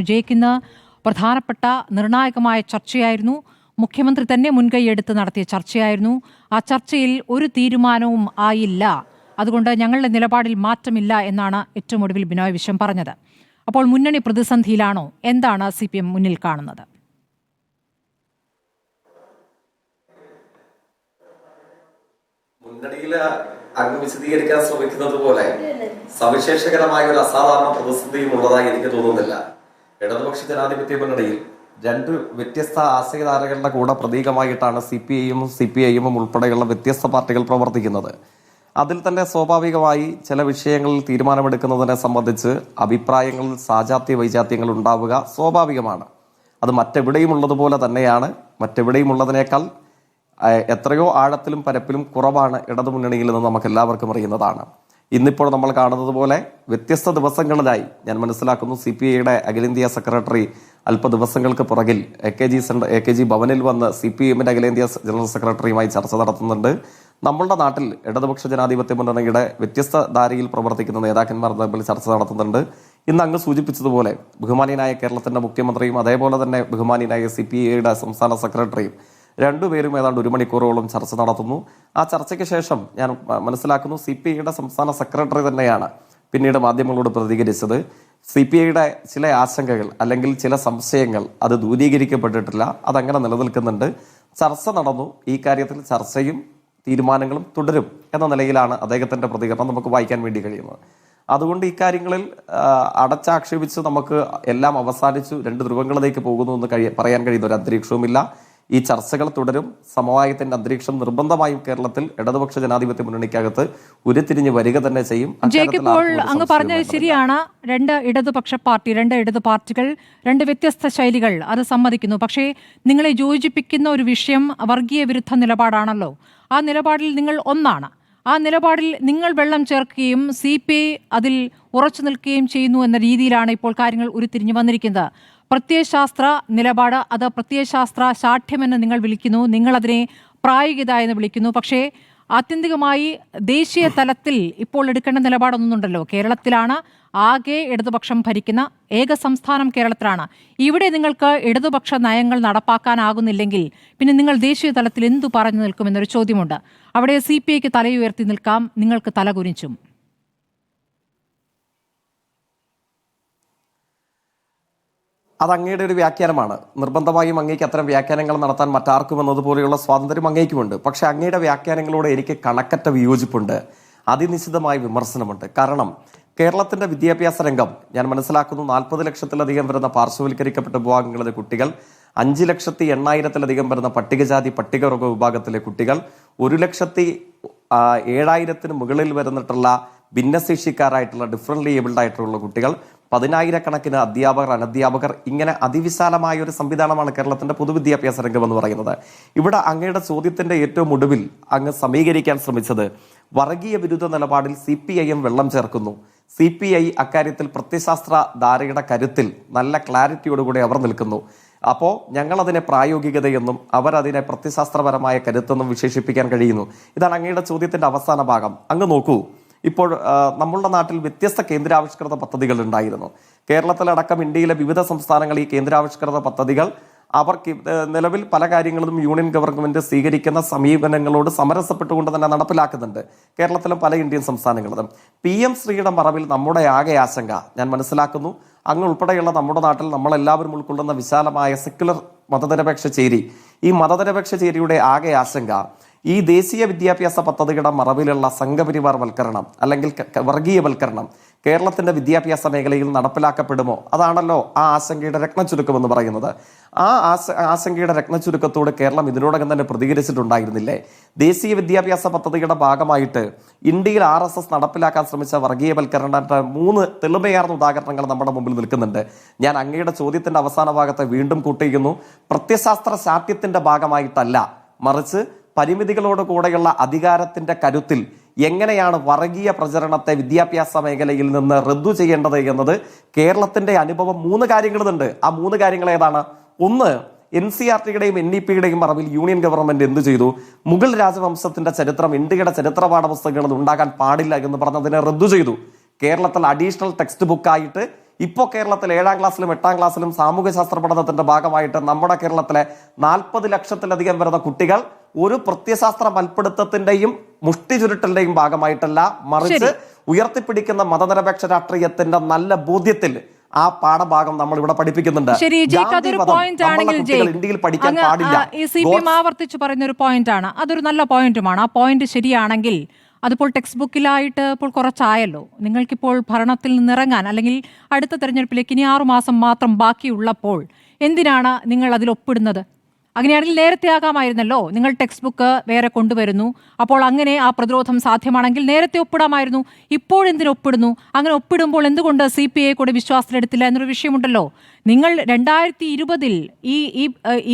ജയിക്കുന്ന പ്രധാനപ്പെട്ട നിർണായകമായ ചർച്ചയായിരുന്നു. മുഖ്യമന്ത്രി തന്നെ മുൻകൈയെടുത്ത് നടത്തിയ ചർച്ചയായിരുന്നു. ആ ചർച്ചയിൽ ഒരു തീരുമാനവും ആയില്ല. അതുകൊണ്ട് ഞങ്ങളുടെ നിലപാടിൽ മാറ്റമില്ല എന്നാണ് ഏറ്റവും ഒടുവിൽ ബിനോയ് വിശ്വം പറഞ്ഞത്. അപ്പോൾ മുന്നണി പ്രതിസന്ധിയിലാണോ? എന്താണ് സി പി എം മുന്നിൽ കാണുന്നത്? മുന്നണിയിൽ അങ്ങ് വിശദീകരിക്കാൻ ശ്രമിക്കുന്നത് പോലെ സവിശേഷകരമായ ഒരു അസാധാരണ പ്രതിസന്ധിയും ഉള്ളതായി എനിക്ക് തോന്നുന്നില്ല. ഇടതുപക്ഷ ജനാധിപത്യ മുന്നണിയിൽ രണ്ട് വ്യത്യസ്ത ആശയധാരകളുടെ കൂടെ പ്രതീകമായിട്ടാണ് സി പി ഐയും സി പി ഐയും ഉൾപ്പെടെയുള്ള വ്യത്യസ്ത പാർട്ടികൾ പ്രവർത്തിക്കുന്നത്. അതിൽ തന്നെ സ്വാഭാവികമായി ചില വിഷയങ്ങളിൽ തീരുമാനമെടുക്കുന്നതിനെ സംബന്ധിച്ച് അഭിപ്രായങ്ങളിൽ സാജാത്യ വൈജാത്യങ്ങൾ ഉണ്ടാവുക സ്വാഭാവികമാണ്. അത് മറ്റെവിടെയും ഉള്ളതുപോലെ തന്നെയാണ്. മറ്റെവിടെയും ഉള്ളതിനേക്കാൾ എത്രയോ ആഴത്തിലും പരപ്പിലും കുറവാണ് ഇടതുമുന്നണിയിൽ നിന്ന് നമുക്ക് എല്ലാവർക്കും അറിയുന്നതാണ്. ഇന്നിപ്പോൾ നമ്മൾ കാണുന്നത് പോലെ വ്യത്യസ്ത ദിവസങ്ങളിലായി ഞാൻ മനസ്സിലാക്കുന്നു സി പി ഐയുടെ അഖിലേന്ത്യാ സെക്രട്ടറി അല്പ ദിവസങ്ങൾക്ക് പുറകിൽ A K G centre A K G ഭവനിൽ വന്ന് സി പി എമ്മിന്റെ അഖിലേന്ത്യാ ജനറൽ സെക്രട്ടറിയുമായി ചർച്ച നടത്തുന്നുണ്ട്. നമ്മളുടെ നാട്ടിൽ ഇടതുപക്ഷ ജനാധിപത്യ മുന്നണിയുടെ വ്യത്യസ്ത ധാരയിൽ പ്രവർത്തിക്കുന്ന നേതാക്കന്മാർ തമ്മിൽ ചർച്ച നടത്തുന്നുണ്ട്. ഇന്ന് അങ്ങ് സൂചിപ്പിച്ചതുപോലെ ബഹുമാനിയനായ കേരളത്തിന്റെ മുഖ്യമന്ത്രിയും അതേപോലെ തന്നെ ബഹുമാനിയനായ സി പി ഐയുടെ സംസ്ഥാന സെക്രട്ടറിയും രണ്ടുപേരും ഏതാണ്ട് ഒരു മണിക്കൂറോളം ചർച്ച നടത്തുന്നു. ആ ചർച്ചയ്ക്ക് ശേഷം ഞാൻ മനസ്സിലാക്കുന്നു സി പി ഐയുടെ സംസ്ഥാന സെക്രട്ടറി തന്നെയാണ് പിന്നീട് മാധ്യമങ്ങളോട് പ്രതികരിച്ചത്. സി പി ഐയുടെ ചില ആശങ്കകൾ അല്ലെങ്കിൽ ചില സംശയങ്ങൾ അത് ദൂരീകരിക്കപ്പെട്ടിട്ടില്ല. അതങ്ങനെ നിലനിൽക്കുന്നുണ്ട്. ചർച്ച നടന്നു. ഈ കാര്യത്തിൽ ചർച്ചയും തീരുമാനങ്ങളും തുടരും എന്ന നിലയിലാണ് അദ്ദേഹത്തിന്റെ പ്രതികരണം നമുക്ക് വായിക്കാൻ വേണ്ടി കഴിയുന്നത്. അതുകൊണ്ട് ഇക്കാര്യങ്ങളിൽ അടച്ചാക്ഷേപിച്ച് നമുക്ക് എല്ലാം അവസാനിച്ചു. രണ്ട് ധ്രുവങ്ങളിലേക്ക് പോകുന്നു എന്ന് കഴിയ പറയാൻ കഴിയുന്ന ഒരു അന്തരീക്ഷവുമില്ല. ഈ ചർച്ചകൾ തുടരും. സമവായത്തിന്റെ അന്തരീക്ഷം നിർബന്ധമായും കേരളത്തിൽ ഇടതുപക്ഷ ജനാധിപത്യ മുന്നണിക്കകത്ത് ഉരുത്തിരിഞ്ഞ് വരിക തന്നെ ചെയ്യും. അങ്ങ് പറഞ്ഞത് ശരിയാണ്. രണ്ട് ഇടതുപക്ഷ പാർട്ടി രണ്ട് ഇടതു പാർട്ടികൾ രണ്ട് വ്യത്യസ്ത ശൈലികൾ അത് സമ്മതിക്കുന്നു. പക്ഷേ നിങ്ങളെ യോജിപ്പിക്കുന്ന ഒരു വിഷയം വർഗീയ വിരുദ്ധ നിലപാടാണല്ലോ. ആ നിലപാടിൽ നിങ്ങൾ ഒന്നാണ്. ആ നിലപാടിൽ നിങ്ങൾ വെള്ളം ചേർക്കുകയും സി പി ഐ അതിൽ ഉറച്ചു നിൽക്കുകയും ചെയ്യുന്നു എന്ന രീതിയിലാണ് ഇപ്പോൾ കാര്യങ്ങൾ ഉരുത്തിരിഞ്ഞു വന്നിരിക്കുന്നത്. പ്രത്യയശാസ്ത്ര നിലപാട് അത് പ്രത്യയശാസ്ത്ര ശാഠ്യമെന്ന് നിങ്ങൾ വിളിക്കുന്നു. നിങ്ങളതിനെ പ്രായോഗികത എന്ന് വിളിക്കുന്നു. പക്ഷേ ആത്യന്തികമായി ദേശീയ തലത്തിൽ ഇപ്പോൾ എടുക്കേണ്ട നിലപാടൊന്നുണ്ടല്ലോ കേരളത്തിലാണ് ആകെ ഇടതുപക്ഷം ഭരിക്കുന്ന ഏക സംസ്ഥാനം കേരളത്തിലാണ്. ഇവിടെ നിങ്ങൾക്ക് ഇടതുപക്ഷ നയങ്ങൾ നടപ്പാക്കാനാകുന്നില്ലെങ്കിൽ പിന്നെ നിങ്ങൾ ദേശീയ തലത്തിൽ എന്തു പറഞ്ഞു നിൽക്കുമെന്നൊരു ചോദ്യമുണ്ട്. അവിടെ സി പി ഐക്ക് തലയുയർത്തി നിൽക്കാം. നിങ്ങൾക്ക് തലകുനിച്ചും. അത് അങ്ങയുടെ ഒരു വ്യാഖ്യാനമാണ്. നിർബന്ധമായും അങ്ങേക്ക് അത്തരം വ്യാഖ്യാനങ്ങൾ നടത്താൻ മറ്റാർക്കും എന്നതുപോലെയുള്ള സ്വാതന്ത്ര്യം അങ്ങേക്കുമുണ്ട് പക്ഷേ അങ്ങയുടെ വ്യാഖ്യാനങ്ങളോട് എനിക്ക് കണക്കറ്റ വിയോജിപ്പുണ്ട്. അതിനിശ്ചിതമായ വിമർശനമുണ്ട്. കാരണം കേരളത്തിന്റെ വിദ്യാഭ്യാസ രംഗം ഞാൻ മനസ്സിലാക്കുന്നു നാൽപ്പത് ലക്ഷത്തിലധികം വരുന്ന പാർശ്വവൽക്കരിക്കപ്പെട്ട വിഭാഗങ്ങളിലെ കുട്ടികൾ അഞ്ച് ലക്ഷത്തി എണ്ണായിരത്തിലധികം വരുന്ന പട്ടികജാതി പട്ടികവർഗ വിഭാഗത്തിലെ കുട്ടികൾ ഒരു ലക്ഷത്തി ഏഴായിരത്തിന് മുകളിൽ വരുന്നിട്ടുള്ള ഭിന്നശേഷിക്കാരായിട്ടുള്ള ഡിഫറന്റ്ലി ഏബിൾഡ് ആയിട്ടുള്ള കുട്ടികൾ പതിനായിരക്കണക്കിന് അധ്യാപകർ അനധ്യാപകർ ഇങ്ങനെ അതിവിശാലമായ ഒരു സംവിധാനമാണ് കേരളത്തിന്റെ പൊതുവിദ്യാഭ്യാസ രംഗം എന്ന് പറയുന്നത്. ഇവിടെ അങ്ങയുടെ ചോദ്യത്തിന്റെ ഏറ്റവും ഒടുവിൽ അങ്ങ് സമീകരിക്കാൻ ശ്രമിച്ചത് വർഗീയ വിരുദ്ധ നിലപാടിൽ സി പി ഐ എം വെള്ളം ചേർക്കുന്നു. സി പി ഐ അക്കാര്യത്തിൽ പ്രത്യശാസ്ത്ര ധാരയുടെ കരുത്തിൽ നല്ല ക്ലാരിറ്റിയോടുകൂടി അവർ നിൽക്കുന്നു. അപ്പോൾ ഞങ്ങളതിനെ പ്രായോഗികതയെന്നും അവരതിനെ പ്രത്യശാസ്ത്രപരമായ കരുത്തെന്നും വിശേഷിപ്പിക്കാൻ കഴിയുന്നു. ഇതാണ് അങ്ങയുടെ ചോദ്യത്തിന്റെ അവസാന ഭാഗം. അങ്ങ് നോക്കൂ. ഇപ്പോൾ നമ്മളുടെ നാട്ടിൽ വ്യത്യസ്ത കേന്ദ്രാവിഷ്കൃത പദ്ധതികൾ ഉണ്ടായിരുന്നു. കേരളത്തിലടക്കം ഇന്ത്യയിലെ വിവിധ സംസ്ഥാനങ്ങൾ ഈ കേന്ദ്രാവിഷ്കൃത പദ്ധതികൾ അവർക്ക് നിലവിൽ പല കാര്യങ്ങളും യൂണിയൻ ഗവൺമെന്റ് സ്വീകരിക്കുന്ന സമീപനങ്ങളോട് സമരസപ്പെട്ടുകൊണ്ട് തന്നെ നടപ്പിലാക്കുന്നുണ്ട്. കേരളത്തിലും പല ഇന്ത്യൻ സംസ്ഥാനങ്ങളിലും. പി എം ശ്രീയുടെ മറവിൽ നമ്മുടെ ആകെ ആശങ്ക ഞാൻ മനസ്സിലാക്കുന്നു. അങ്ങ് ഉൾപ്പെടെയുള്ള നമ്മുടെ നാട്ടിൽ നമ്മളെല്ലാവരും ഉൾക്കൊള്ളുന്ന വിശാലമായ സെക്യുലർ മതനിരപേക്ഷ ചേരി. ഈ മതനിരപേക്ഷ ചേരിയുടെ ആകെ ആശങ്ക ഈ ദേശീയ വിദ്യാഭ്യാസ പദ്ധതിയുടെ മറവിലുള്ള സംഘപരിവാർ വൽക്കരണം അല്ലെങ്കിൽ വർഗീയവൽക്കരണം കേരളത്തിന്റെ വിദ്യാഭ്യാസ മേഖലയിൽ നടപ്പിലാക്കപ്പെടുമോ? അതാണല്ലോ ആ ആശങ്കയുടെ രത്നച്ചുരുക്കം എന്ന് പറയുന്നത്. ആ ആശ ആശങ്കയുടെ രത്നച്ചുരുക്കത്തോട് കേരളം ഇതിനോടകം തന്നെ പ്രതികരിച്ചിട്ടുണ്ടായിരുന്നില്ലേ? ദേശീയ വിദ്യാഭ്യാസ പദ്ധതിയുടെ ഭാഗമായിട്ട് ഇന്ത്യയിൽ ആർ എസ് എസ് നടപ്പിലാക്കാൻ ശ്രമിച്ച വർഗീയവൽക്കരണ മൂന്ന് തെളിമയാർന്ന ഉദാഹരണങ്ങൾ നമ്മുടെ മുമ്പിൽ നിൽക്കുന്നുണ്ട്. ഞാൻ അങ്ങയുടെ ചോദ്യത്തിന്റെ അവസാന ഭാഗത്തെ വീണ്ടും കൂട്ടിയിരിക്കുന്നു പ്രത്യശാസ്ത്ര ശാഠ്യത്തിന്റെ ഭാഗമായിട്ടല്ല. മറിച്ച് പരിമിതികളോട് കൂടെയുള്ള അധികാരത്തിന്റെ കരുത്തിൽ എങ്ങനെയാണ് വർഗീയ പ്രചരണത്തെ വിദ്യാഭ്യാസ മേഖലയിൽ നിന്ന് റദ്ദു ചെയ്യേണ്ടത് എന്നത് കേരളത്തിന്റെ അനുഭവം മൂന്ന് കാര്യങ്ങളുണ്ട്. ആ മൂന്ന് കാര്യങ്ങൾ ഏതാണ്? ഒന്ന് എൻ സി ആർ ടിയുടെയും എൻ ഇ പിയുടെയും മറവിൽ യൂണിയൻ ഗവൺമെന്റ് എന്ത് ചെയ്തു? മുഗൾ രാജവംശത്തിന്റെ ചരിത്രം ഇന്ത്യയുടെ ചരിത്ര പാഠപുസ്തകങ്ങളിൽ ഉണ്ടാകാൻ പാടില്ല എന്ന് പറഞ്ഞതിനെ റദ്ദു ചെയ്തു. കേരളത്തിൽ അഡീഷണൽ ടെക്സ്റ്റ് ബുക്കായിട്ട് ഇപ്പോൾ കേരളത്തിൽ ഏഴാം ക്ലാസ്സിലും എട്ടാം ക്ലാസ്സിലും സാമൂഹ്യശാസ്ത്ര പഠനത്തിന്റെ ഭാഗമായിട്ട് നമ്മുടെ കേരളത്തിലെ നാൽപ്പത് ലക്ഷത്തിലധികം വരുന്ന കുട്ടികൾ ഒരു പ്രത്യശാസ്ത്ര മൽപ്പിടുത്തത്തിന്റെയും മുഷ്ടി ചുരുട്ടലിന്റെയും ഭാഗമായിട്ടല്ല മറിച്ച് ഉയർത്തിപ്പിടിക്കുന്ന മതനിരപേക്ഷ രാഷ്ട്രീയത്തിന്റെ നല്ല ബോധ്യത്തിൽ ആ പാഠഭാഗം നമ്മൾ ഇവിടെ പഠിപ്പിക്കുന്നുണ്ട്. ശരി അതൊരു പോയിന്റ് ആണെങ്കിൽ ഇന്ത്യയിൽ പഠിക്കാൻ പാടില്ല. സി പി എം ആവർത്തിച്ച് പറയുന്ന ഒരു പോയിന്റ് ആണ്. അതൊരു നല്ല പോയിന്റുമാണ് ആ പോയിന്റ് ശരിയാണെങ്കിൽ അതിപ്പോൾ ടെക്സ്റ്റ് ബുക്കിലായിട്ട് ഇപ്പോൾ കുറച്ചായല്ലോ. നിങ്ങൾക്കിപ്പോൾ ഭരണത്തിൽ നിന്നിറങ്ങാൻ അല്ലെങ്കിൽ അടുത്ത തെരഞ്ഞെടുപ്പിലേക്ക് ഇനി ആറുമാസം മാത്രം ബാക്കിയുള്ളപ്പോൾ എന്തിനാണ് നിങ്ങൾ അതിൽ ഒപ്പിടുന്നത്? അങ്ങനെയാണെങ്കിൽ നേരത്തെ ആകാമായിരുന്നല്ലോ. നിങ്ങൾ ടെക്സ്റ്റ് ബുക്ക് വേറെ കൊണ്ടുവരുന്നു. അപ്പോൾ അങ്ങനെ ആ പ്രതിരോധം സാധ്യമാണെങ്കിൽ നേരത്തെ ഒപ്പിടാമായിരുന്നു. ഇപ്പോഴെന്തിനൊപ്പിടുന്നു? അങ്ങനെ ഒപ്പിടുമ്പോൾ എന്തുകൊണ്ട് സി പി ഐ കൂടെ വിശ്വാസത്തിലെടുത്തില്ല എന്നൊരു വിഷയമുണ്ടല്ലോ. നിങ്ങൾ രണ്ടായിരത്തി ഇരുപതിൽ ഈ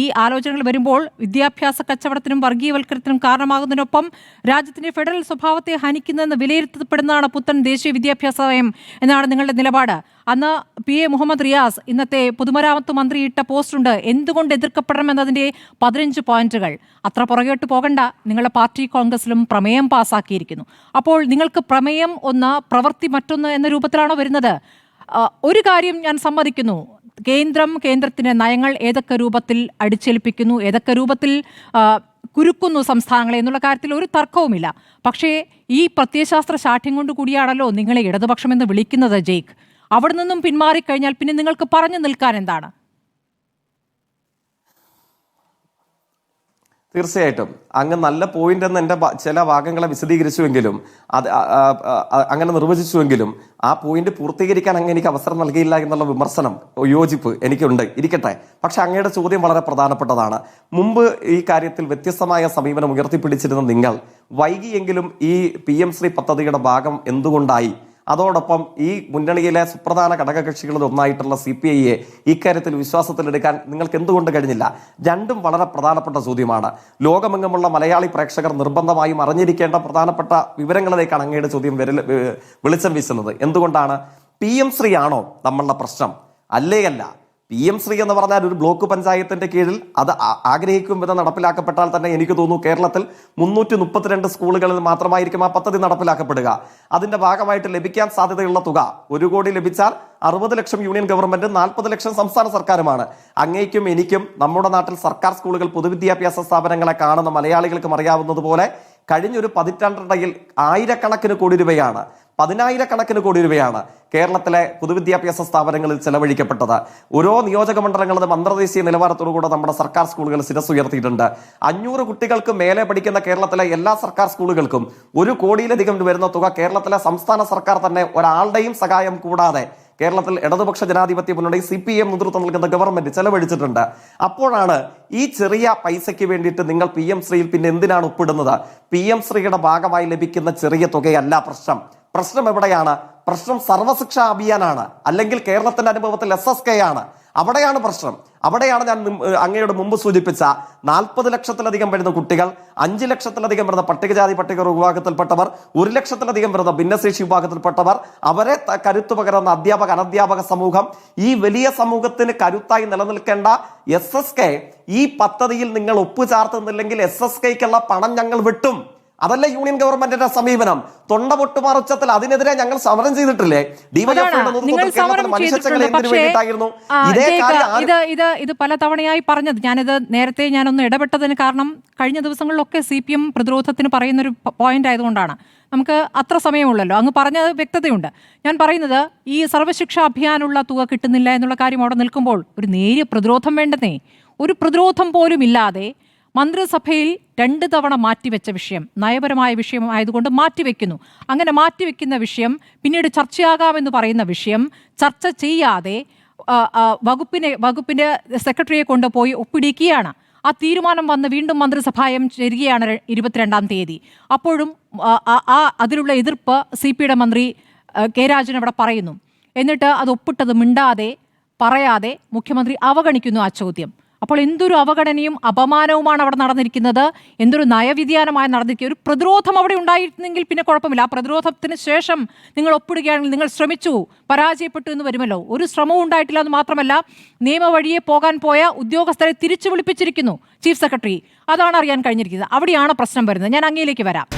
ഈ ആലോചനകൾ വരുമ്പോൾ വിദ്യാഭ്യാസ കച്ചവടത്തിനും വർഗീയവൽക്കരണത്തിനും കാരണമാകുന്നതിനൊപ്പം രാജ്യത്തിന്റെ ഫെഡറൽ സ്വഭാവത്തെ ഹനിക്കുന്നതെന്ന് വിലയിരുത്തപ്പെടുന്നതാണ് പുത്തൻ ദേശീയ വിദ്യാഭ്യാസ നയം എന്നാണ് നിങ്ങളുടെ നിലപാട്. അന്ന് പി എ മുഹമ്മദ് റിയാസ് ഇന്നത്തെ പൊതുമരാമത്ത് മന്ത്രി ഇട്ട പോസ്റ്റുണ്ട് എന്തുകൊണ്ട് എതിർക്കപ്പെടണം എന്നതിന്റെ പതിനഞ്ച് പോയിന്റുകൾ. അത്ര പുറകോട്ട് പോകണ്ട. നിങ്ങളുടെ പാർട്ടി കോൺഗ്രസിലും പ്രമേയം പാസ്സാക്കിയിരിക്കുന്നു അപ്പോൾ നിങ്ങൾക്ക് പ്രമേയം ഒന്ന് പ്രവൃത്തി മറ്റൊന്ന് എന്ന രൂപത്തിലാണോ വരുന്നത്? ഒരു കാര്യം ഞാൻ സമ്മതിക്കുന്നു. കേന്ദ്രം കേന്ദ്രത്തിന്റെ നയങ്ങൾ ഏതൊക്കെ രൂപത്തിൽ അടിച്ചേൽപ്പിക്കുന്നു ഏതൊക്കെ രൂപത്തിൽ കുരുക്കുന്നു സംസ്ഥാനങ്ങളെ എന്നുള്ള കാര്യത്തിൽ ഒരു തർക്കവുമില്ല. പക്ഷേ ഈ പ്രത്യയശാസ്ത്ര ശാഠ്യം കൊണ്ട് കൂടിയാണല്ലോ നിങ്ങളെ ഇടതുപക്ഷം എന്ന് വിളിക്കുന്നത് ജയ്ക്ക്. അവിടെ നിന്നും പിന്മാറിക്കഴിഞ്ഞാൽ പിന്നെ നിങ്ങൾക്ക് പറഞ്ഞു നിൽക്കാൻ എന്താണ്? തീർച്ചയായിട്ടും. അങ്ങ് നല്ല പോയിന്റ് എന്ന് എന്റെ ചില ഭാഗങ്ങളെ വിശദീകരിച്ചുവെങ്കിലും അത് അങ്ങനെ നിർവചിച്ചുവെങ്കിലും ആ പോയിന്റ് പൂർത്തീകരിക്കാൻ അങ്ങ് എനിക്ക് അവസരം നൽകിയില്ല എന്നുള്ള വിമർശനം യോജിപ്പ് എനിക്കുണ്ട്. ഇരിക്കട്ടെ. പക്ഷെ അങ്ങയുടെ ചോദ്യം വളരെ പ്രധാനപ്പെട്ടതാണ്. മുമ്പ് ഈ കാര്യത്തിൽ വ്യത്യസ്തമായ സമീപനം ഉയർത്തിപ്പിടിച്ചിരുന്ന നിങ്ങൾ വൈകിയെങ്കിലും ഈ പി എം ശ്രീ പദ്ധതിയുടെ ഭാഗം എന്തുകൊണ്ടായി? അതോടൊപ്പം ഈ മുന്നണിയിലെ സുപ്രധാന ഘടകകക്ഷികളിൽ ഒന്നായിട്ടുള്ള സി പി ഐയെ ഇക്കാര്യത്തിൽ വിശ്വാസത്തിലെടുക്കാൻ നിങ്ങൾക്ക് എന്തുകൊണ്ട് കഴിഞ്ഞില്ല? രണ്ടും വളരെ പ്രധാനപ്പെട്ട ചോദ്യമാണ്. ലോകമെങ്ങുമുള്ള മലയാളി പ്രേക്ഷകർ നിർബന്ധമായും അറിഞ്ഞിരിക്കേണ്ട പ്രധാനപ്പെട്ട വിവരങ്ങളിലേക്കാണ് അങ്ങയുടെ ചോദ്യം വിരൽ വെളിച്ചം വീശുന്നത്. എന്തുകൊണ്ടാണ്? പി എം ശ്രീ ആണോ നമ്മളുടെ പ്രശ്നം? അല്ലേ അല്ല? പി എം ശ്രീ എന്ന് പറഞ്ഞാൽ ഒരു ബ്ലോക്ക് പഞ്ചായത്തിന്റെ കീഴിൽ അത് ആഗ്രഹിക്കും വിധം നടപ്പിലാക്കപ്പെട്ടാൽ തന്നെ എനിക്ക് തോന്നുന്നു കേരളത്തിൽ മുന്നൂറ്റി മുപ്പത്തിരണ്ട് സ്കൂളുകളിൽ മാത്രമായിരിക്കും ആ പദ്ധതി നടപ്പിലാക്കപ്പെടുക. അതിന്റെ ഭാഗമായിട്ട് ലഭിക്കാൻ സാധ്യതയുള്ള തുക ഒരു കോടി ലഭിച്ചാൽ അറുപത് ലക്ഷം യൂണിയൻ ഗവൺമെന്റ് നാൽപ്പത് ലക്ഷം സംസ്ഥാന സർക്കാരുമാണ്. അങ്ങേക്കും എനിക്കും നമ്മുടെ നാട്ടിൽ സർക്കാർ സ്കൂളുകൾ പൊതുവിദ്യാഭ്യാസ സ്ഥാപനങ്ങളെ കാണുന്ന മലയാളികൾക്കും അറിയാവുന്നതുപോലെ കഴിഞ്ഞൊരു പതിറ്റാണ്ടിടയിൽ ആയിരക്കണക്കിന് കോടി രൂപയാണ്. പതിനായിരക്കണക്കിന് കോടി രൂപയാണ് കേരളത്തിലെ പൊതുവിദ്യാഭ്യാസ സ്ഥാപനങ്ങളിൽ ചെലവഴിക്കപ്പെട്ടത്. ഓരോ നിയോജക മണ്ഡലങ്ങളിലും അന്തർദേശീയ നിലവാരത്തോടുകൂടെ നമ്മുടെ സർക്കാർ സ്കൂളുകൾ ശിരസ് ഉയർത്തിയിട്ടുണ്ട്. അഞ്ഞൂറ് കുട്ടികൾക്ക് മേലെ പഠിക്കുന്ന കേരളത്തിലെ എല്ലാ സർക്കാർ സ്കൂളുകൾക്കും ഒരു കോടിയിലധികം വരുന്ന തുക കേരളത്തിലെ സംസ്ഥാന സർക്കാർ തന്നെ ഒരാളുടെയും സഹായം കൂടാതെ കേരളത്തിൽ ഇടതുപക്ഷ ജനാധിപത്യ മുന്നണി സി പി എം നേതൃത്വം നൽകുന്ന ഗവൺമെന്റ് ചെലവഴിച്ചിട്ടുണ്ട്. അപ്പോഴാണ് ഈ ചെറിയ പൈസയ്ക്ക് വേണ്ടിയിട്ട് നിങ്ങൾ പി എം ശ്രീയിൽ പിന്നെ എന്തിനാണ് ഒപ്പിടുന്നത്? പി എം ശ്രീയുടെ ഭാഗമായി ലഭിക്കുന്ന ചെറിയ തുകയല്ല പ്രശ്നം. പ്രശ്നം എവിടെയാണ്? പ്രശ്നം സർവശിക്ഷാ അഭിയാനാണ്. അല്ലെങ്കിൽ കേരളത്തിന്റെ അനുഭവത്തിൽ എസ് എസ് കെ ആണ്. അവിടെയാണ് പ്രശ്നം. അവിടെയാണ് ഞാൻ അങ്ങയോട് മുമ്പ് സൂചിപ്പിച്ച നാൽപ്പത് ലക്ഷത്തിലധികം വരുന്ന കുട്ടികൾ അഞ്ച് ലക്ഷത്തിലധികം വരുന്ന പട്ടികജാതി പട്ടിക വിഭാഗത്തിൽപ്പെട്ടവർ ഒരു ലക്ഷത്തിലധികം വരുന്ന ഭിന്നശേഷി വിഭാഗത്തിൽപ്പെട്ടവർ അവരെ കരുത്തു പകരുന്ന അധ്യാപക അനധ്യാപക സമൂഹം ഈ വലിയ സമൂഹത്തിന് കരുത്തായി നിലനിൽക്കേണ്ട എസ് എസ് കെ ഈ പദ്ധതിയിൽ നിങ്ങൾ ഒപ്പുചാർത്തുന്നില്ലെങ്കിൽ എസ് എസ് കെക്കുള്ള പണം ഞങ്ങൾ വിട്ടും. അതല്ല യൂണിയൻ ഗവൺമെന്റിന്റെ സമീപനം. തൊണ്ട പൊട്ടുമറച്ചത്തിൽ അതിനെതിരെ ഞങ്ങൾ സമരം ചെയ്തിട്ടില്ലേ? വേണ്ടിയിട്ടായിരുന്നു? ഇതേ ഇത് ഇത് ഇത് പല തവണയായി പറഞ്ഞത്. ഞാനിത് നേരത്തെ ഞാനൊന്ന് ഇടപെട്ടതിന് കാരണം കഴിഞ്ഞ ദിവസങ്ങളിലൊക്കെ സി പി എം പ്രതിരോധത്തിന് പറയുന്നൊരു പോയിന്റ് ആയതുകൊണ്ടാണ്. നമുക്ക് അത്ര സമയമുള്ളല്ലോ. അങ്ങ് പറഞ്ഞ വ്യക്തതയുണ്ട്. ഞാൻ പറയുന്നത് ഈ സർവശിക്ഷ അഭിയാനുള്ള തുക കിട്ടുന്നില്ല എന്നുള്ള കാര്യം അവിടെ നിൽക്കുമ്പോൾ ഒരു നേരിയ പ്രതിരോധം വേണ്ടെന്നേ. ഒരു പ്രതിരോധം പോലും ഇല്ലാതെ മന്ത്രിസഭയിൽ രണ്ട് തവണ മാറ്റിവെച്ച വിഷയം നയപരമായ വിഷയം ആയതുകൊണ്ട് മാറ്റിവെക്കുന്നു. അങ്ങനെ മാറ്റിവെക്കുന്ന വിഷയം പിന്നീട് ചർച്ചയാകാമെന്ന് പറയുന്ന വിഷയം ചർച്ച ചെയ്യാതെ വകുപ്പിനെ വകുപ്പിന്റെ സെക്രട്ടറിയെ കൊണ്ടുപോയി ഒപ്പിടിക്കുകയാണ്. ആ തീരുമാനം വന്ന് വീണ്ടും മന്ത്രിസഭായം ചേരുകയാണ് ഇരുപത്തിരണ്ടാം തീയതി. അപ്പോഴും ആ അതിലുള്ള എതിർപ്പ് സി പിയുടെ മന്ത്രി കെ രാജൻ അവിടെ പറയുന്നു. എന്നിട്ട് അത് ഒപ്പിട്ടത് മിണ്ടാതെ പറയാതെ മുഖ്യമന്ത്രി അവഗണിക്കുന്നു ആ ചോദ്യം. അപ്പോൾ എന്തൊരു അവഗണനയും അപമാനവുമാണ് അവിടെ നടന്നിരിക്കുന്നത്? എന്തൊരു നയവ്യതിയാനമായി നടന്നിരിക്കുക ഒരു പ്രതിരോധം അവിടെ ഉണ്ടായിരുന്നെങ്കിൽ പിന്നെ കുഴപ്പമില്ല. ആ പ്രതിരോധത്തിന് ശേഷം നിങ്ങൾ ഒപ്പിടുകയാണെങ്കിൽ നിങ്ങൾ ശ്രമിച്ചു പരാജയപ്പെട്ടു എന്ന് വരുമല്ലോ. ഒരു ശ്രമവും ഉണ്ടായിട്ടില്ല എന്ന് മാത്രമല്ല നിയമവഴിയെ പോകാൻ പോയ ഉദ്യോഗസ്ഥരെ തിരിച്ചു വിളിപ്പിച്ചിരിക്കുന്നു ചീഫ് സെക്രട്ടറി. അതാണ് അറിയാൻ കഴിഞ്ഞിരിക്കുന്നത്. അവിടെയാണ് പ്രശ്നം വരുന്നത്. ഞാൻ അങ്ങയിലേക്ക് വരാം.